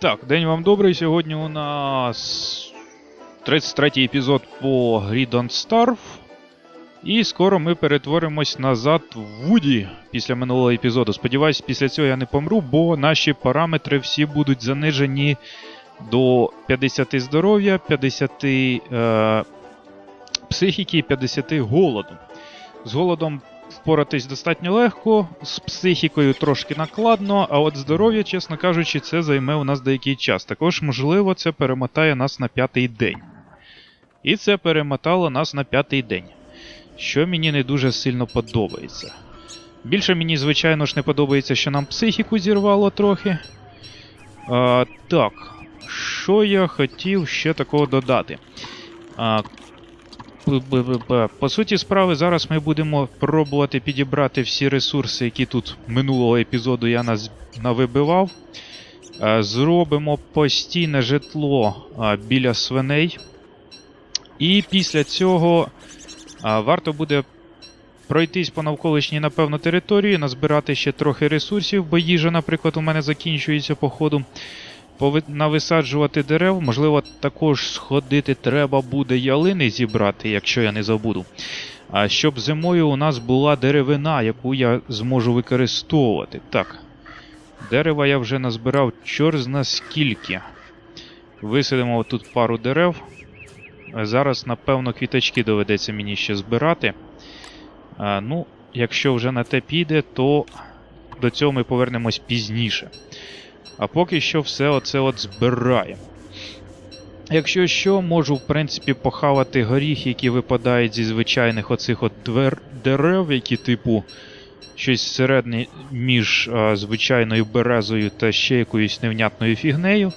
Так, день вам добрий. Сьогодні у нас 33-й епізод по Don't Starve. І скоро ми перетворимось назад в Вуді після минулого епізоду. Сподіваюсь, після цього я не помру, бо наші параметри всі будуть занижені до 50 здоров'я, 50 е, психіки і 50 голоду. З голодом впоратись достатньо легко, з психікою трошки накладно, а от здоров'я, чесно кажучи, це займе у нас деякий час. Також, можливо, це перемотає нас на п'ятий день. І це перемотало нас на п'ятий день. Що мені не дуже сильно подобається. Більше мені, звичайно ж, не подобається, що нам психіку зірвало трохи. А, так, що я хотів ще такого додати? А. По суті справи, зараз ми будемо пробувати підібрати всі ресурси, які тут минулого епізоду я нас навибивав. Е, Зробимо постійне житло біля свиней. І після цього варто буде пройтись по навколишній, напевно, території, назбирати ще трохи ресурсів, бо їжа, наприклад, у мене закінчується по ходу нависаджувати дерев. Можливо, також сходити треба буде ялини зібрати, якщо я не забуду. А щоб зимою у нас була деревина, яку я зможу використовувати. Так. Дерева я вже назбирав чорзна скільки. Висадимо тут пару дерев. Зараз, напевно, квіточки доведеться мені ще збирати. А, ну, якщо вже на те піде, то до цього ми повернемось пізніше. А поки що все оце от збираємо. Якщо що, можу, в принципі, похавати горіхи, які випадають зі звичайних оцих от двер... дерев, які, типу, щось середнє між а, звичайною березою та ще якоюсь невнятною фігнею.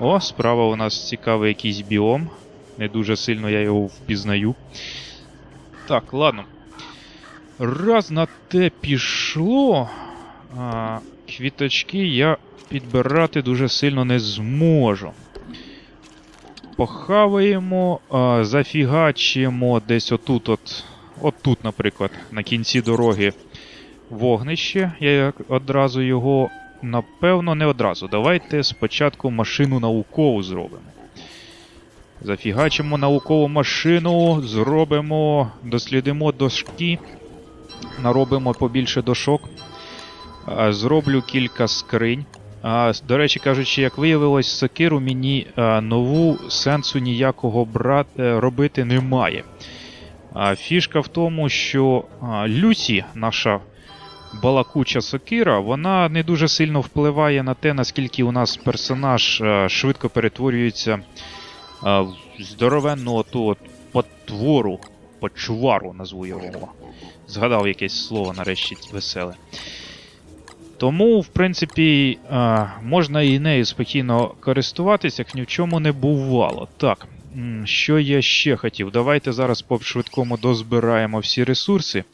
О, справа у нас цікавий якийсь біом. Не дуже сильно я його впізнаю. Так, ладно. Раз на те пішло. А, квіточки я підбирати дуже сильно не зможу. Похаваємо, зафігачимо десь отут, от, отут, наприклад, на кінці дороги вогнище. Я одразу його, напевно, не одразу. Давайте спочатку машину наукову зробимо. Зафігачимо наукову машину, зробимо, дослідимо дошки, наробимо побільше дошок. Зроблю кілька скринь. До речі кажучи, як виявилось, сокиру мені нову сенсу ніякого брат, е, робити немає. Фішка в тому, що Люсі, наша балакуча сокира, вона не дуже сильно впливає на те, наскільки у нас персонаж а, швидко перетворюється в здоровенну оту потвору, почвару, назву його. Згадав якесь слово нарешті веселе. Тому, в принципі, е, можна і нею спокійно користуватися, як ні в чому не бувало. Так, що я ще хотів? Давайте зараз по швидкому дозбираємо всі ресурси.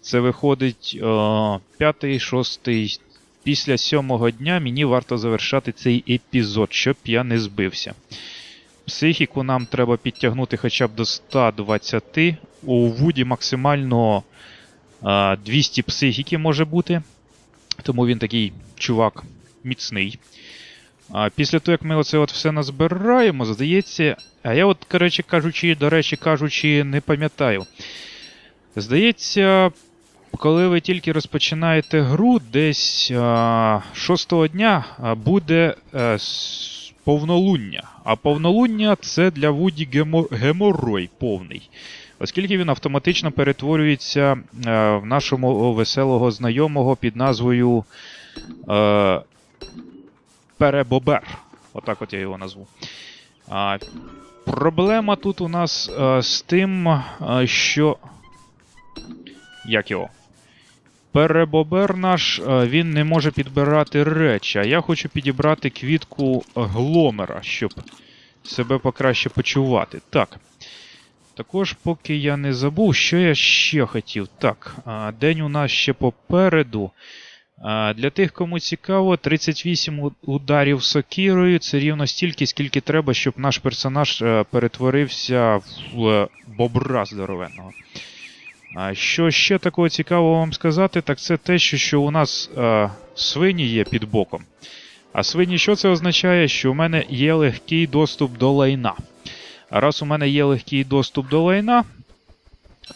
Це виходить е, п'ятий, шостий. Після сьомого дня мені варто завершати цей епізод, щоб я не збився. Психіку нам треба підтягнути хоча б до 120. У Вуді максимально е, 200 психіки може бути. Тому він такий чувак міцний. А після того, як ми оце от все назбираємо, здається. А я от, коротше кажучи, до речі кажучи, не пам'ятаю. Здається, коли ви тільки розпочинаєте гру, десь а, шостого дня буде а, с- повнолуння. А повнолуння це для Вуді гемо- геморрой повний. Оскільки він автоматично перетворюється е, в нашого веселого знайомого під назвою е, Перебобер. Отак от я його назву. Проблема тут у нас е, з тим, е, що. Як його? Перебобер наш він не може підбирати речі, а я хочу підібрати квітку гломера, щоб себе покраще почувати. Так. Також, поки я не забув, що я ще хотів. Так, день у нас ще попереду. Для тих, кому цікаво, 38 у- ударів сокірою це рівно стільки, скільки треба, щоб наш персонаж е, перетворився в бобра здоровенного. Що ще такого цікавого вам сказати, так це те, що у нас е, свині є під боком. А свині, що це означає? Що у мене є легкий доступ до лайна. А раз у мене є легкий доступ до лайна,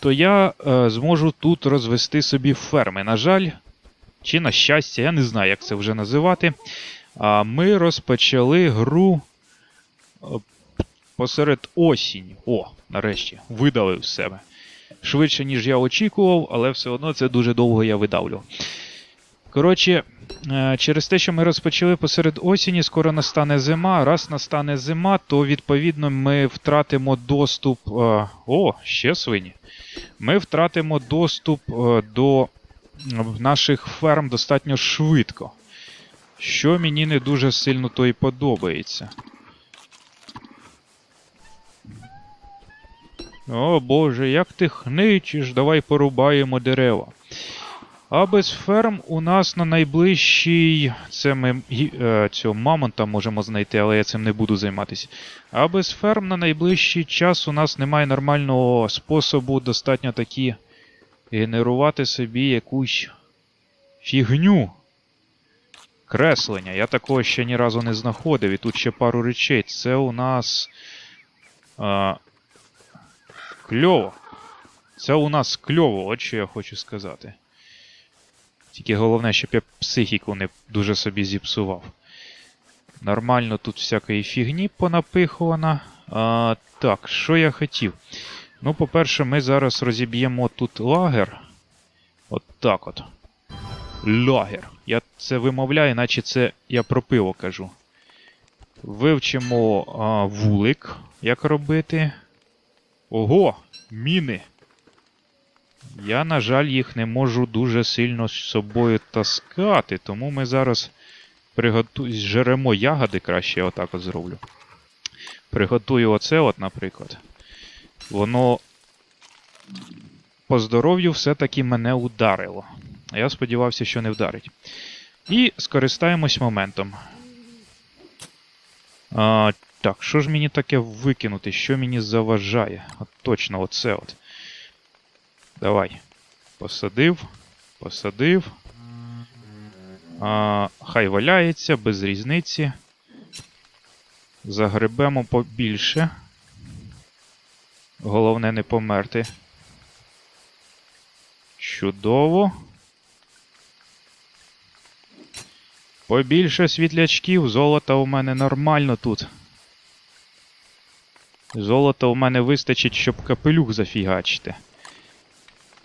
то я е, зможу тут розвести собі ферми. На жаль, чи на щастя, я не знаю, як це вже називати. А ми розпочали гру е, посеред осінь. О, нарешті, видавив з себе. Швидше, ніж я очікував, але все одно це дуже довго я видавлю. Коротше, через те, що ми розпочали посеред осені, скоро настане зима. Раз настане зима, то відповідно ми втратимо доступ. е, О, ще свині. Ми втратимо доступ е, до наших ферм достатньо швидко. Що мені не дуже сильно то і подобається. О боже, як ти хничиш, давай порубаємо дерева. А без ферм у нас на найближчий. Це ми е, цього мамонта можемо знайти, але я цим не буду займатися. А без ферм на найближчий час у нас немає нормального способу достатньо такі генерувати собі якусь фігню. Креслення. Я такого ще ні разу не знаходив. І тут ще пару речей. Це у нас. А, кльово. Це у нас кльово, от що я хочу сказати. Тільки головне, щоб я психіку не дуже собі зіпсував. Нормально тут всякої фігні понапихувана. А, так, що я хотів? Ну, по-перше, ми зараз розіб'ємо тут лагер. От так от. Лагер. Я це вимовляю, наче це я про пиво кажу. Вивчимо а, вулик, як робити. Ого! Міни! Я, на жаль, їх не можу дуже сильно з собою таскати, тому ми зараз зжеремо ягоди, краще я отак от зроблю. Приготую оце, от, наприклад. Воно по здоров'ю все-таки мене ударило. А я сподівався, що не вдарить. І скористаємось моментом. А, так, що ж мені таке викинути? Що мені заважає? От точно, оце от. Давай. Посадив. Посадив. А, хай валяється, без різниці. Загребемо побільше. Головне не померти. Чудово. Побільше світлячків, золота у мене нормально тут. Золота у мене вистачить, щоб капелюх зафігачити.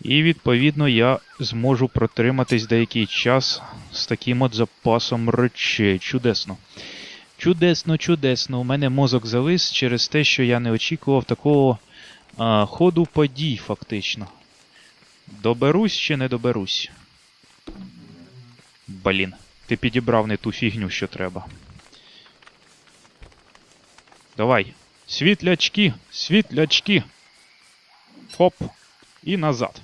І відповідно я зможу протриматись деякий час з таким от запасом речей. Чудесно. Чудесно, чудесно. У мене мозок завис через те, що я не очікував такого а, ходу подій, фактично. Доберусь чи не доберусь? Блін, ти підібрав не ту фігню, що треба. Давай. Світлячки, світлячки. Хоп. І назад.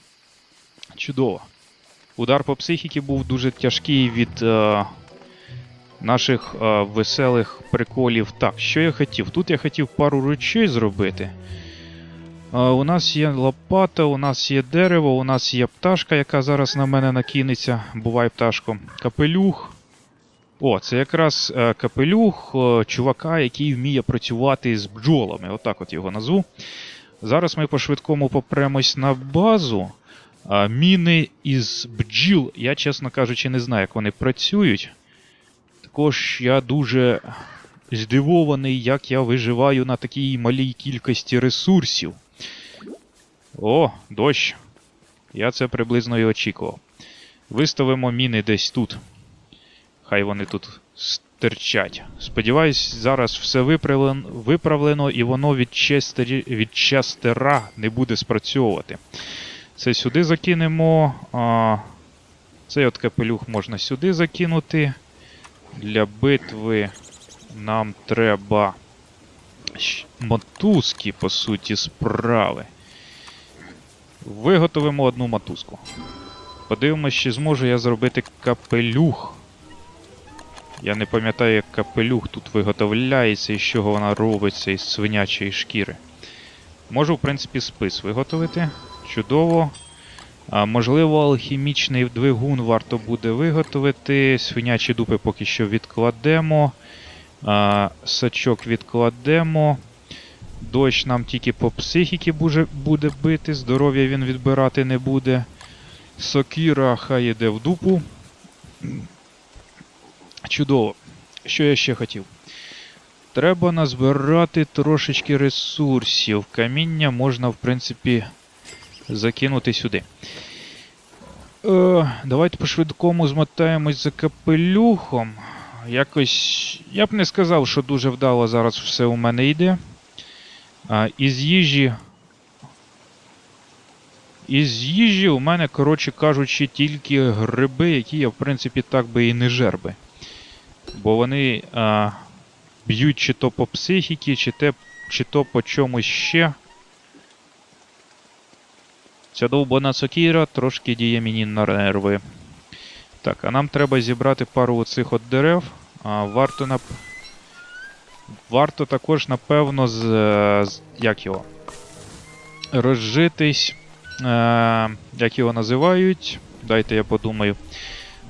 Чудово. Удар по психіки був дуже тяжкий від е, наших е, веселих приколів. Так, що я хотів? Тут я хотів пару речей зробити. Е, у нас є лопата, у нас є дерево, у нас є пташка, яка зараз на мене накинеться. Бувай пташко. Капелюх. О, це якраз е, капелюх е, чувака, який вміє працювати з бджолами. Отак от його назву. Зараз ми по-швидкому попремось на базу. Міни із бджіл, я, чесно кажучи, не знаю, як вони працюють. Також я дуже здивований, як я виживаю на такій малій кількості ресурсів. О, дощ. Я це приблизно і очікував. Виставимо міни десь тут. Хай вони тут стирчать. Сподіваюсь, зараз все виправлено і воно від, честері, від честера не буде спрацьовувати. Це сюди закинемо. А, цей от капелюх можна сюди закинути. Для битви нам треба мотузки, по суті, справи. Виготовимо одну мотузку. Подивимось, чи зможу я зробити капелюх. Я не пам'ятаю, як капелюх тут виготовляється і з чого вона робиться із свинячої шкіри. Можу, в принципі, спис виготовити. Чудово. А, можливо, алхімічний двигун варто буде виготовити. Свинячі дупи поки що відкладемо. А, сачок відкладемо. Дощ нам тільки по психіки буде, бити, здоров'я він відбирати не буде. Сокіра хай іде в дупу. Чудово. Що я ще хотів? Треба назбирати трошечки ресурсів. Каміння можна, в принципі, закинути сюди. Е, давайте по-швидкому змотаємось за капелюхом. Якось. Я б не сказав, що дуже вдало зараз все у мене йде. А, із їжі. Із їжі у мене, коротше кажучи, тільки гриби, які я, в принципі, так би і не жер би. Бо вони а, б'ють чи то по психіки, чи, те, чи то по чомусь ще. Ця довбана сокіра трошки діє мені на нерви. Так, а нам треба зібрати пару оцих от дерев. А, варто нап... Варто також, напевно, з, е, з. Як його? Розжитись. Е, як його називають? Дайте я подумаю.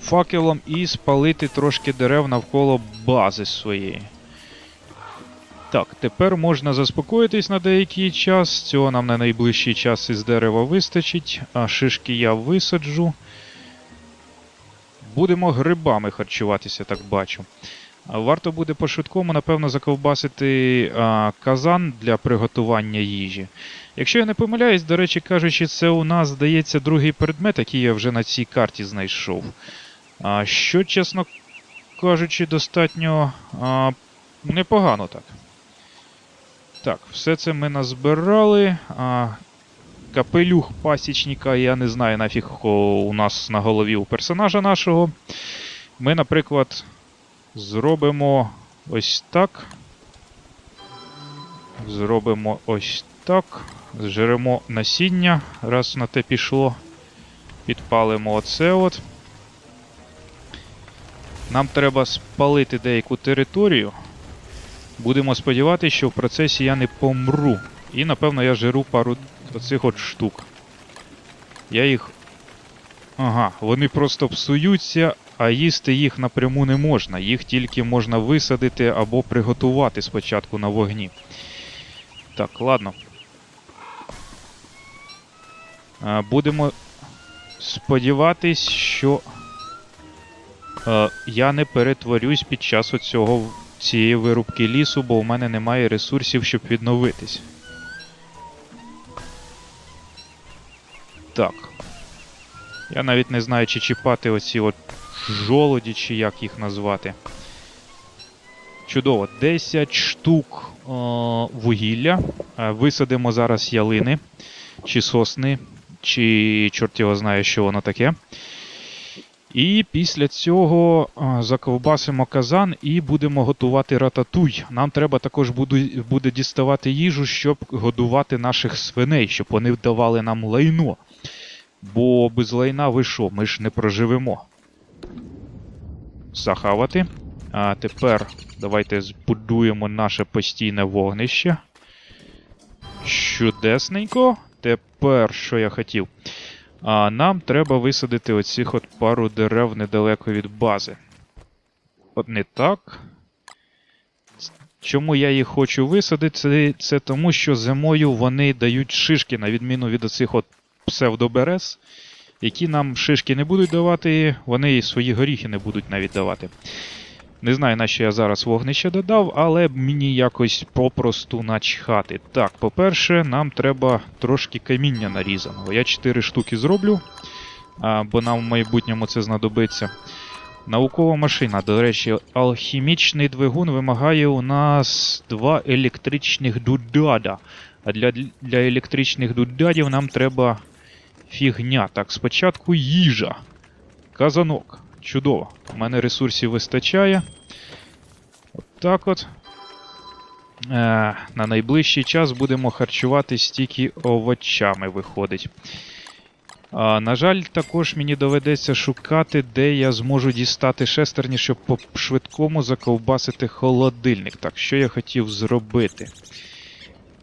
Факелом і спалити трошки дерев навколо бази своєї. Так, тепер можна заспокоїтись на деякий час. Цього нам на найближчий час із дерева вистачить. А шишки я висаджу. Будемо грибами харчуватися, так бачу. Варто буде по-швидкому, напевно, заковбасити а, казан для приготування їжі. Якщо я не помиляюсь, до речі кажучи, це у нас, здається, другий предмет, який я вже на цій карті знайшов. А, що, чесно кажучи, достатньо а, непогано так. Так, все це ми назбирали. А, капелюх пасічника, я не знаю нафіг у нас на голові у персонажа нашого. Ми, наприклад, зробимо ось так. Зробимо ось так. Зжеремо насіння, раз на те пішло. Підпалимо оце от. Нам треба спалити деяку територію. Будемо сподіватися, що в процесі я не помру. І, напевно, я жиру пару оцих от штук. Я їх. Ага, вони просто псуються, а їсти їх напряму не можна. Їх тільки можна висадити або приготувати спочатку на вогні. Так, ладно. А, будемо сподіватись, що е, я не перетворюсь під час оцього цієї вирубки лісу, бо у мене немає ресурсів, щоб відновитись. Так. Я навіть не знаю, чи чіпати оці от жолоді, чи як їх назвати. Чудово, 10 штук о, вугілля. Е, Висадимо зараз ялини, чи сосни, чи чорт його знає, що воно таке. І після цього заковбасимо казан і будемо готувати рататуй. Нам треба також буде, діставати їжу, щоб годувати наших свиней, щоб вони давали нам лайно. Бо без лайна ви що, ми ж не проживемо. Захавати. А тепер давайте збудуємо наше постійне вогнище. Чудесненько. Тепер що я хотів? А нам треба висадити оцих от пару дерев недалеко від бази. От не так. Чому я їх хочу висадити? Це, тому, що зимою вони дають шишки, на відміну від оцих от псевдоберез, які нам шишки не будуть давати, вони і свої горіхи не будуть навіть давати. Не знаю, на що я зараз вогнище додав, але мені якось попросту начхати. Так, по-перше, нам треба трошки каміння нарізаного. Я 4 штуки зроблю, бо нам в майбутньому це знадобиться. Наукова машина. До речі, алхімічний двигун вимагає у нас два електричних дудада. А для, для електричних дудадів нам треба фігня. Так, спочатку їжа. Казанок. Чудово. У мене ресурсів вистачає. От так от. Е, на найближчий час будемо харчуватись тільки овочами, виходить. А, на жаль, також мені доведеться шукати, де я зможу дістати шестерні, щоб по швидкому заковбасити холодильник. Так, що я хотів зробити?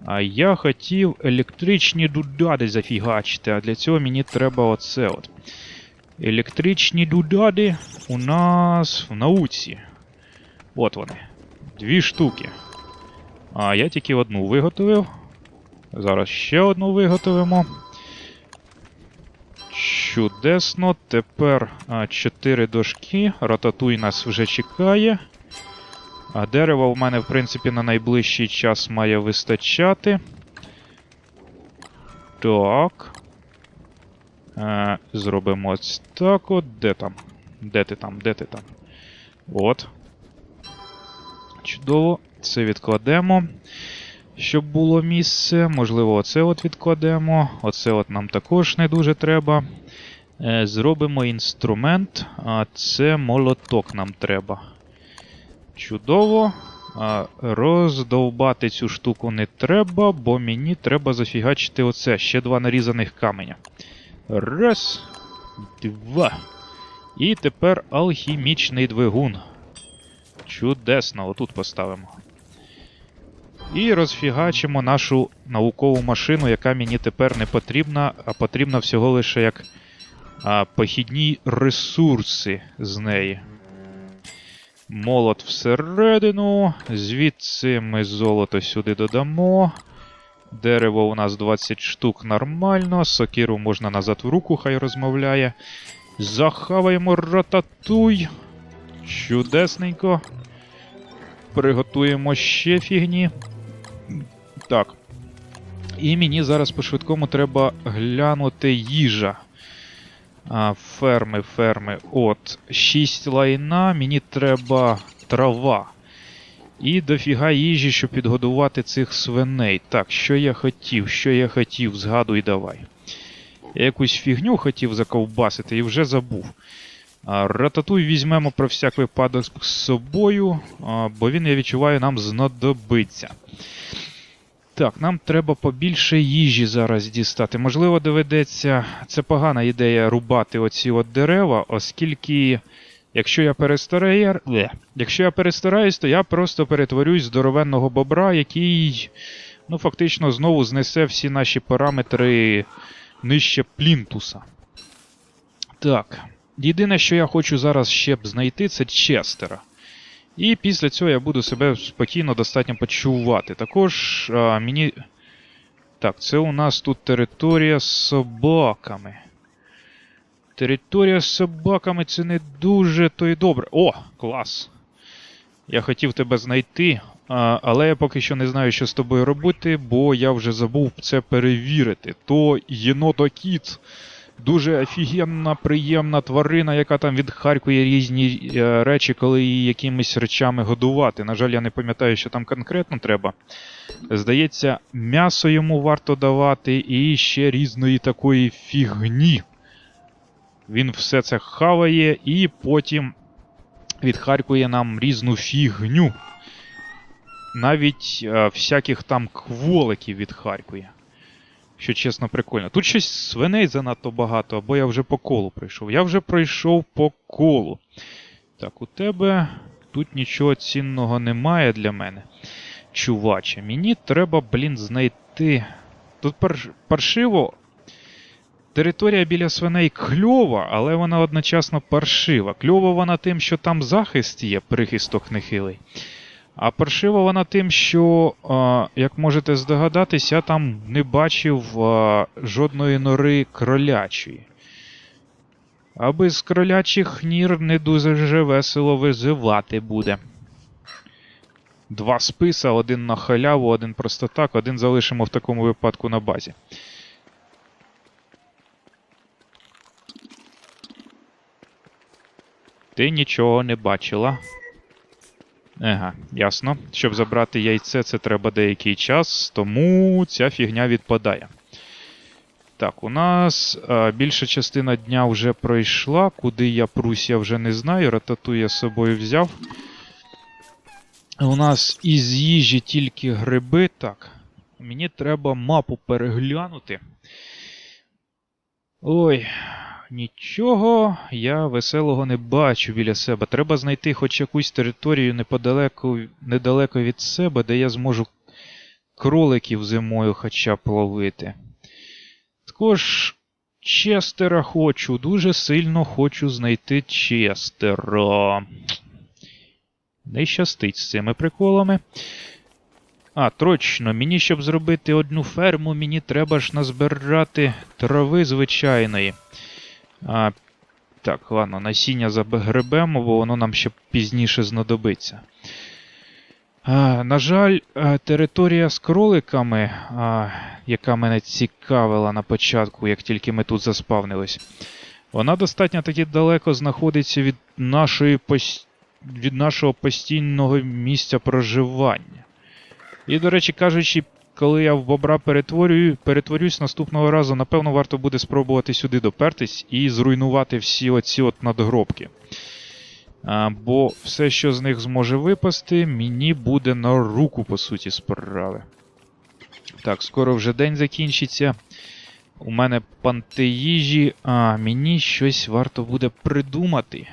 А я хотів електричні дудади зафігачити, а для цього мені треба оце от. Електричні дудади у нас в науці. От вони. Дві штуки. А я тільки одну виготовив. Зараз ще одну виготовимо. Чудесно. Тепер а, 4 дошки. Рататуй нас вже чекає. А дерева в мене, в принципі, на найближчий час має вистачати. Так. Е, зробимо ось так от. Де там? Де ти там? Де ти там? От. Чудово. Це відкладемо. Щоб було місце. Можливо, оце от відкладемо. Оце от нам також не дуже треба. Е, зробимо інструмент. А це молоток нам треба. Чудово. Роздовбати цю штуку не треба, бо мені треба зафігачити оце. Ще два нарізаних каменя. Раз, два. І тепер алхімічний двигун. Чудесно, отут поставимо. І розфігачимо нашу наукову машину, яка мені тепер не потрібна, а потрібна всього лише як а, похідні ресурси з неї. Молот всередину. Звідси ми золото сюди додамо. Дерево у нас 20 штук нормально. Сокиру можна назад в руку, хай розмовляє. Захаваємо рататуй. Чудесненько. Приготуємо ще фігні. Так. І мені зараз по-швидкому треба глянути їжа. А, Ферми, ферми. От. 6 лайна, мені треба трава. І дофіга їжі, щоб підгодувати цих свиней. Так, що я хотів, що я хотів, згадуй давай. Я якусь фігню хотів заковбасити і вже забув. Рататуй візьмемо про всяк випадок з собою, бо він, я відчуваю, нам знадобиться. Так, нам треба побільше їжі зараз дістати. Можливо, доведеться. Це погана ідея рубати оці от дерева, оскільки. Якщо я перестараю, якщо я перестараюсь, то я просто перетворюсь з здоровенного бобра, який, ну, фактично, знову знесе всі наші параметри нижче плінтуса. Так. Єдине, що я хочу зараз ще б знайти, це Честера. І після цього я буду себе спокійно достатньо почувати. Також а, мені. Так, це у нас тут територія з собаками. Територія з собаками це не дуже то й добре. О, клас! Я хотів тебе знайти, але я поки що не знаю, що з тобою робити, бо я вже забув це перевірити. То єнотокіт. Дуже офігенна, приємна тварина, яка там відхаркує різні е, речі, коли її якимись речами годувати. На жаль, я не пам'ятаю, що там конкретно треба. Здається, м'ясо йому варто давати і ще різної такої фігні. Він все це хаває і потім відхаркує нам різну фігню. Навіть е, всяких там кволиків відхаркує. Що чесно, прикольно. Тут щось свиней занадто багато, або я вже по колу пройшов. Я вже пройшов по колу. Так, у тебе тут нічого цінного немає для мене. Чуваче, мені треба, блін, знайти. Тут пар... паршиво. Територія біля свиней кльова, але вона одночасно паршива. Кльова вона тим, що там захист є, прихисток нехилий. А паршива вона тим, що, як можете здогадатись, я там не бачив жодної нори кролячої. А без кролячих нір не дуже весело визивати буде. Два списа, один на халяву, один просто так, один залишимо в такому випадку на базі. Ти нічого не бачила. Ага, ясно. Щоб забрати яйце, це треба деякий час, тому ця фігня відпадає. Так, у нас а, більша частина дня вже пройшла. Куди я прусь, я вже не знаю. Ратату я з собою взяв. У нас із їжі тільки гриби. Так. Мені треба мапу переглянути. Ой, Нічого я веселого не бачу біля себе. Треба знайти хоч якусь територію неподалеку, недалеко від себе, де я зможу кроликів зимою хоча б ловити. Також Честера хочу, дуже сильно хочу знайти Честера. Не щастить з цими приколами. А, точно, мені, щоб зробити одну ферму, мені треба ж назбирати трави звичайної. А, так, ладно, насіння загребемо, бо воно нам ще пізніше знадобиться. А, на жаль, територія з кроликами, а, яка мене цікавила на початку, як тільки ми тут заспавнились, вона достатньо таки далеко знаходиться від, нашої пос... від нашого постійного місця проживання. І, до речі, кажучи, коли я в бобра перетворюю, перетворюсь наступного разу, напевно, варто буде спробувати сюди допертись і зруйнувати всі оці от надгробки. А, бо все, що з них зможе випасти, мені буде на руку, по суті, справи. Так, скоро вже день закінчиться. У мене панти їжі, а мені щось варто буде придумати.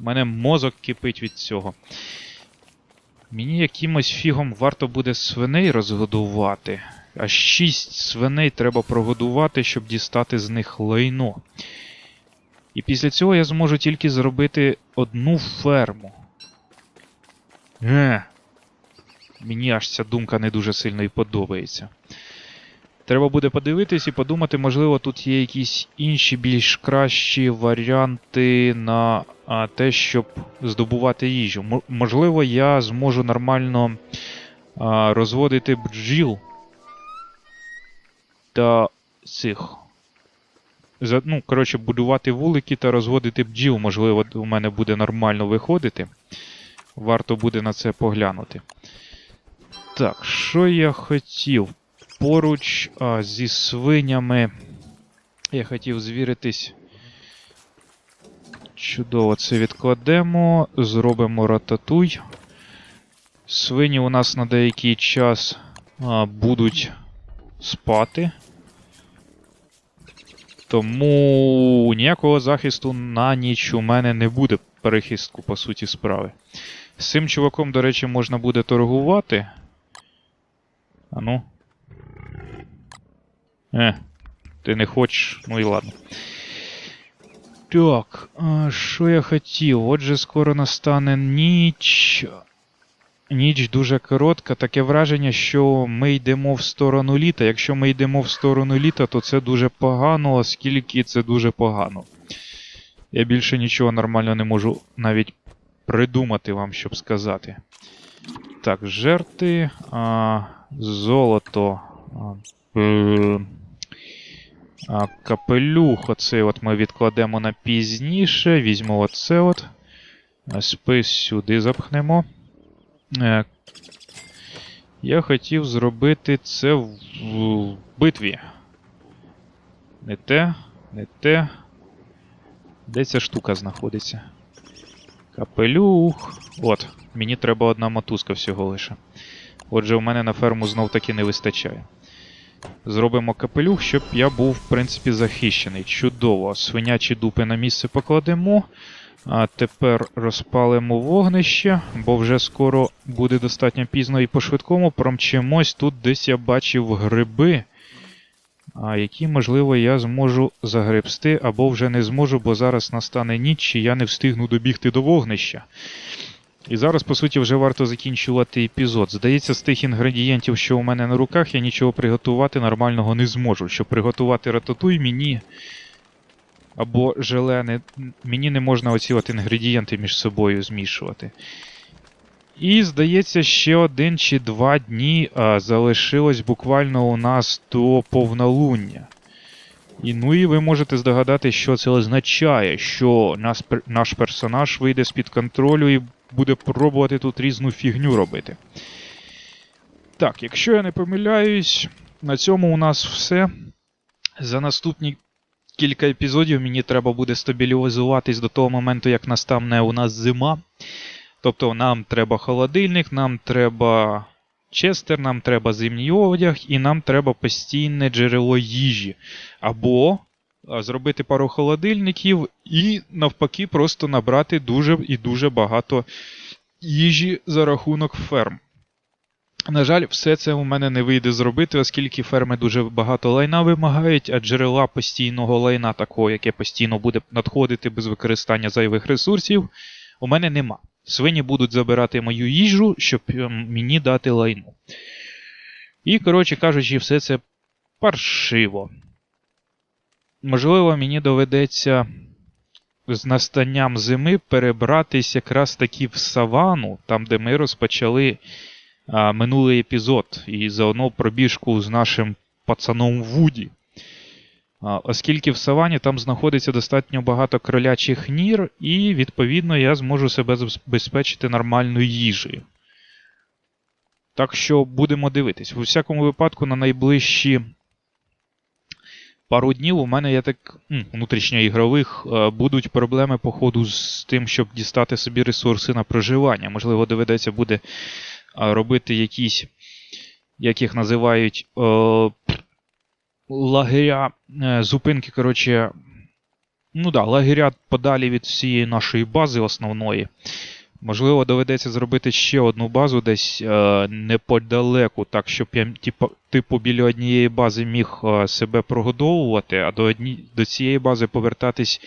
У мене мозок кипить від цього. Мені якимось фігом варто буде свиней розгодувати. А шість свиней треба прогодувати, щоб дістати з них лайно. І після цього я зможу тільки зробити одну ферму. Е. Мені аж ця думка не дуже сильно і подобається. Треба буде подивитись і подумати, можливо, тут є якісь інші більш кращі варіанти на те, щоб здобувати їжу. Можливо, я зможу нормально розводити бджіл та цих. Ну, коротше, будувати вулики та розводити бджіл, можливо, у мене буде нормально виходити. Варто буде на це поглянути. Так, що я хотів? Поруч а, зі свинями. Я хотів звіритись. Чудово, це відкладемо. Зробимо рататуй. Свині у нас на деякий час а, будуть спати. Тому ніякого захисту на ніч у мене не буде перехистку, по суті, справи. З цим чуваком, до речі, можна буде торгувати. А ну. Е, ти не хочеш, ну і ладно. Так, що я хотів? Отже, скоро настане ніч. Ніч дуже коротка, таке враження, що ми йдемо в сторону літа. Якщо ми йдемо в сторону літа, то це дуже погано, оскільки це дуже погано. Я більше нічого нормально не можу навіть придумати вам, щоб сказати. Так, жерти, а, золото. А, капелюх, оцей от ми відкладемо на пізніше. Візьмемо оце от. Спис сюди запхнемо. Е, Я хотів зробити це в, в битві. Не те, не те. Де ця штука знаходиться? Капелюх. От, мені треба одна мотузка всього лише. Отже, у мене на ферму знов таки не вистачає. Зробимо капелюх, щоб я був, в принципі, захищений. Чудово. Свинячі дупи на місце покладемо. А тепер розпалимо вогнище, бо вже скоро буде достатньо пізно і по-швидкому промчимось. Тут десь я бачив гриби, а які, можливо, я зможу загребсти, або вже не зможу, бо зараз настане ніч, і я не встигну добігти до вогнища. І зараз, по суті, вже варто закінчувати епізод. Здається, з тих інгредієнтів, що у мене на руках, я нічого приготувати нормального не зможу. Щоб приготувати рататуй, мені або желе, не, мені не можна оці от інгредієнти між собою змішувати. І, здається, ще один чи два дні а, залишилось буквально у нас до повнолуння. І ну і ви можете здогадати, що це означає, що нас, наш персонаж вийде з-під контролю і буде пробувати тут різну фігню робити. Так, якщо я не помиляюсь, на цьому у нас все. За наступні кілька епізодів мені треба буде стабілізуватись до того моменту, як настане у нас зима. Тобто нам треба холодильник, нам треба честер, нам треба зимній одяг, і нам треба постійне джерело їжі. Або зробити пару холодильників і навпаки просто набрати дуже і дуже багато їжі за рахунок ферм. На жаль, все це у мене не вийде зробити, оскільки ферми дуже багато лайна вимагають, а джерела постійного лайна, такого, яке постійно буде надходити без використання зайвих ресурсів, у мене нема. Свині будуть забирати мою їжу, щоб ем, мені дати лайну. І, коротше кажучи, все це паршиво. Можливо, мені доведеться з настанням зими перебратись якраз таки в савану, там, де ми розпочали а, минулий епізод, і заодно пробіжку з нашим пацаном Вуді. А, оскільки в савані там знаходиться достатньо багато кролячих нір, і, відповідно, я зможу себе забезпечити нормальною їжею. Так що будемо дивитись. У всякому випадку, на найближчі пару днів у мене є так внутрішньоігрових е, будуть проблеми по ходу з тим, щоб дістати собі ресурси на проживання. Можливо, доведеться буде е, робити якісь, як їх називають, е, лагеря, зупинки, коротше. Ну да, лагеря подалі від всієї нашої бази основної. Можливо, доведеться зробити ще одну базу десь е, неподалеку, так, щоб я типу, типу біля однієї бази міг е, себе прогодовувати, а до одні, до цієї бази повертатись,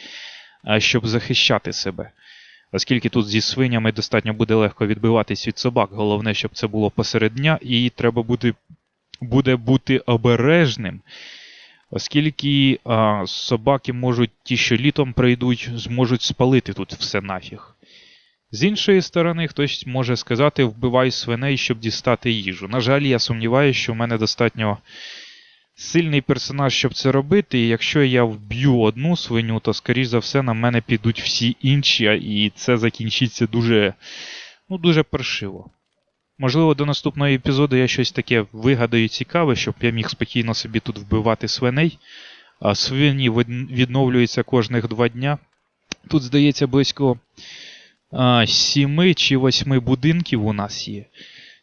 е, щоб захищати себе. Оскільки тут зі свинями достатньо буде легко відбиватись від собак. Головне, щоб це було посеред дня, і треба буде, буде бути обережним. Оскільки е, собаки можуть ті, що літом прийдуть, зможуть спалити тут все нафіг. З іншої сторони, хтось може сказати, вбивай свиней, щоб дістати їжу. На жаль, я сумніваюся, що в мене достатньо сильний персонаж, щоб це робити, і якщо я вб'ю одну свиню, то, скоріш за все, на мене підуть всі інші, і це закінчиться дуже, ну, дуже паршиво. Можливо, до наступного епізоду я щось таке вигадаю цікаве, щоб я міг спокійно собі тут вбивати свиней. А свині відновлюються кожних два дня. Тут, здається, близько сіми чи восьми будинків у нас є.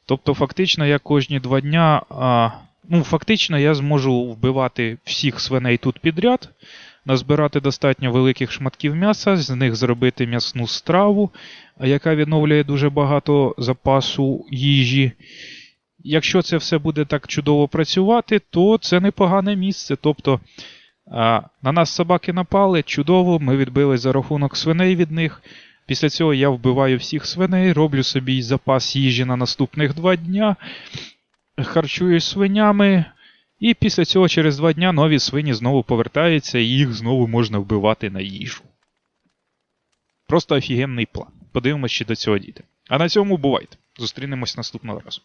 Тобто, фактично, я кожні два дня. Ну, фактично, я зможу вбивати всіх свиней тут підряд, назбирати достатньо великих шматків м'яса, з них зробити м'ясну страву, яка відновлює дуже багато запасу їжі. Якщо це все буде так чудово працювати, то це непогане місце. Тобто на нас собаки напали, чудово, ми відбили за рахунок свиней від них. Після цього я вбиваю всіх свиней, роблю собі запас їжі на наступних два дня, харчуюсь свинями, і після цього через два дня нові свині знову повертаються і їх знову можна вбивати на їжу. Просто офігенний план. Подивимось, чи до цього дійде. А на цьому бувайте. Зустрінемось наступного разу.